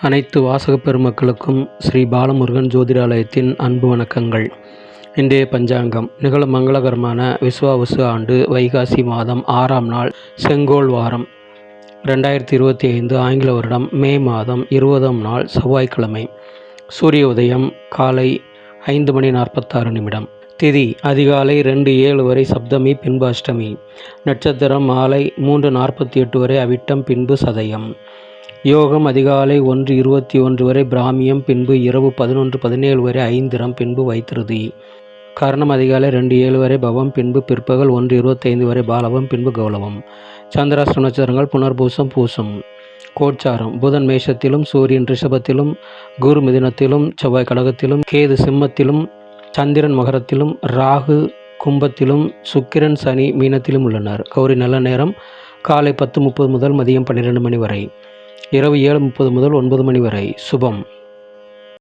அனைத்து வாசகப் பெருமக்களுக்கும் ஸ்ரீ பாலமுருகன் ஜோதிடாலயத்தின் அன்பு வணக்கங்கள். இன்றைய பஞ்சாங்கம் நிகழும் மங்களகரமான விஸ்வாவசு ஆண்டு வைகாசி மாதம் ஆறாம் நாள் செங்கோல் வாரம். ரெண்டாயிரத்தி இருபத்தி ஐந்து ஆங்கில வருடம் மே மாதம் இருபதாம் நாள் செவ்வாய்க்கிழமை. சூரிய உதயம் காலை ஐந்து மணி நாற்பத்தாறு நிமிடம். திதி அதிகாலை ரெண்டு ஏழு வரை சப்தமி பின்பு அஷ்டமி நட்சத்திரம் மாலை மூன்று நாற்பத்தி எட்டு வரை அவிட்டம் பின்பு சதயம். யோகம் அதிகாலை ஒன்று இருபத்தி ஒன்று வரை பிராமியம் பின்பு இரவு பதினொன்று பதினேழு வரை ஐந்திரம் பின்பு வைத்திருதி. கர்ணம் அதிகாலை ரெண்டு ஏழு வரை பவம் பின்பு பிற்பகல் ஒன்று இருபத்தைந்து வரை பாலவம் பின்பு கௌலவம். சந்திராஷ்ட நட்சத்திரங்கள் புனர்பூசம் பூசம். கோட்சாரம் புதன் மேஷத்திலும் சூரியன் ரிஷபத்திலும் குரு மிதினத்திலும் செவ்வாய் கடகத்திலும் கேது சிம்மத்திலும் சந்திரன் மகரத்திலும் ராகு கும்பத்திலும் சுக்கிரன் சனி மீனத்திலும் உள்ளனர். கௌரி நல்ல நேரம் காலை பத்து முப்பது முதல் மதியம் பன்னிரெண்டு மணி வரை. இரவு ஏழு முப்பது முதல் ஒன்பது மணி வரை. சுபம்.